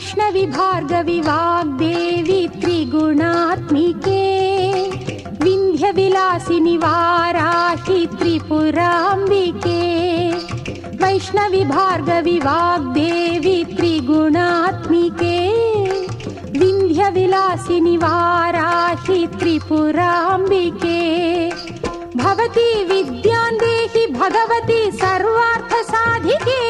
वैष्णवि भार्गवि वाग्देवि त्रिगुणात्मिके विन्ध्यविलासिनि वाराहि त्रिपुराम्बिके वैष्णवि भार्गवि वाग्देवि त्रिगुणात्मिके विन्ध्यविलासिनि वाराहि त्रिपुराम्बिके। भवती विद्यां देहि भगवती सर्वार्थसाधिके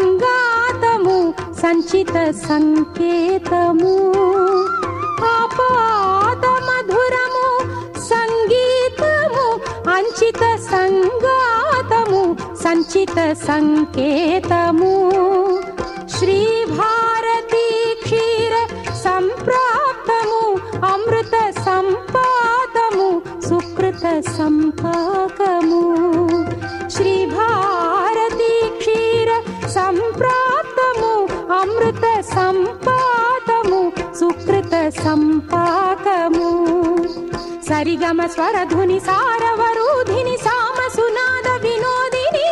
సంగాతము సంచిత సంకేతము ఆపాత మధురము సంగీతము అంచిత సంగాతము సంచిత సంకేతము శ్రీ భారతీ క్షీర సంప్రాప్తము అమృత సంపాదము సుకృత సంపాకము సంపాకము సరిగమ స్వరధుని సారవరూధిని సామ సునాద వినోదిని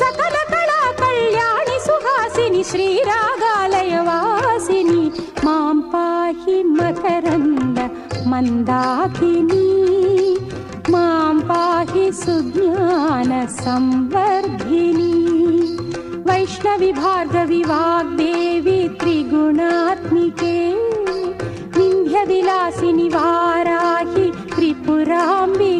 సకల కళా కళ్యాణి సుహాసిని శ్రీరాగాలయ వాసిని మాం పాహి మకరంద మందాకిని మాం పాహి సుజ్ఞాన సంవర్ధిని వైష్ణవి భార్గవి వాగ్దేవి निवाराहि त्रिपुरा मि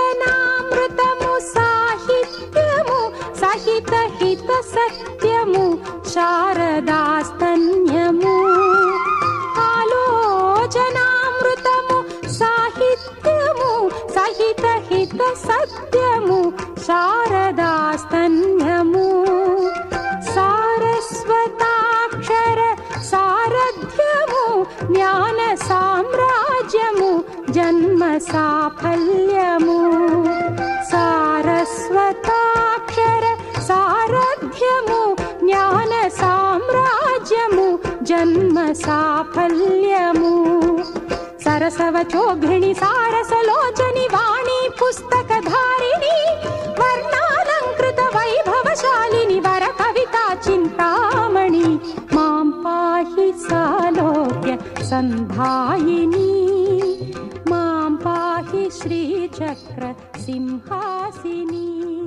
आलोचनामृतमु साहित्यमु सहित हित सत्यमु शारदास् चितहितसत्यमु शारदास्तन्य सारस्वताक्षर सारथ्यमु ज्ञानसाम्राज्यमु जन्म साफल्यमु। सारस्वताक्षर सारथ्यमु ज्ञानसाम्राज्यमु जन्म साफल्यमु। प्रसवतोघृणीसारसलोचनि वाणी पुस्तकधारिणी वर्णालङ्कृतवैभवशालिनि वरकविता चिन्तामणि। मां पाहि सालोक्य सन्धायिनी। मां पाहि श्रीचक्र सिंहासिनी।